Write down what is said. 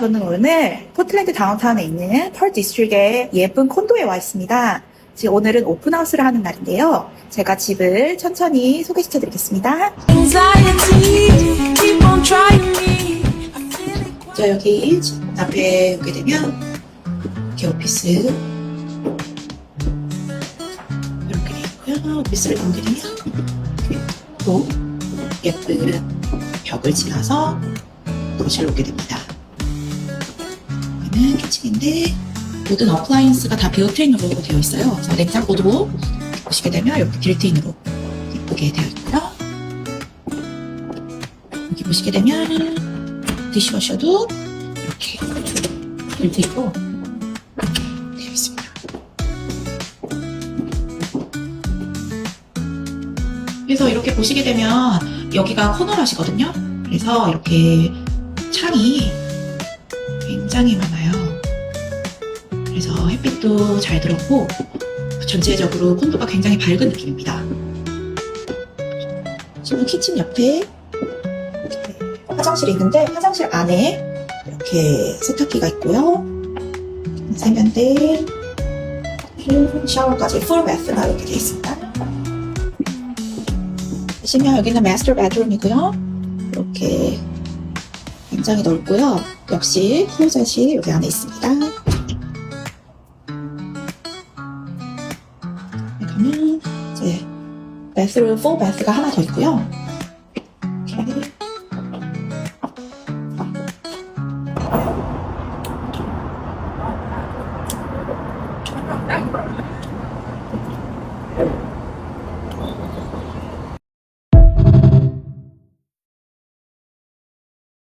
저는 오늘 포틀랜드 다운타운에 있는 펄 디스트릭의 예쁜 콘도에 와 있습니다. 지금 오늘은 오픈하우스를 하는 날인데요. 제가 집을 천천히 소개시켜 드리겠습니다. 저 여기 집 앞에 오게 되면 이렇게 오피스 이렇게 돼 있고요. 오피스를 나오게 되면 또 예쁜 벽을 지나서 거실로 오게 됩니다. 여기는 키친인데 모든 어플라이언스가 다 비오트인으로 되어 있어요. 그래서 냉장고도 보시게 되면 이렇게 빌트인으로 예쁘게 되어 있고요. 여기 보시게 되면 디시워셔도 이렇게 빌트인으로 되어 있습니다. 그래서 이렇게 보시게 되면 여기가 코너라시거든요. 그래서 이렇게 창이 굉장히 많아요. 그래서 햇빛도 잘 들었고 전체적으로 콘도가 굉장히 밝은 느낌입니다. 지금 키친 옆에 화장실이 있는데 화장실 안에 이렇게 세탁기가 있고요. 세면대, 샤워까지 풀 베스가 이렇게 되어 있습니다. 보시면 여기는 마스터 베드룸이고요. 이렇게 굉장히 넓고요. 역시 희노자실 여기 안에 있습니다. 그러면 이제 bathroom for bath가 하나 더 있고요.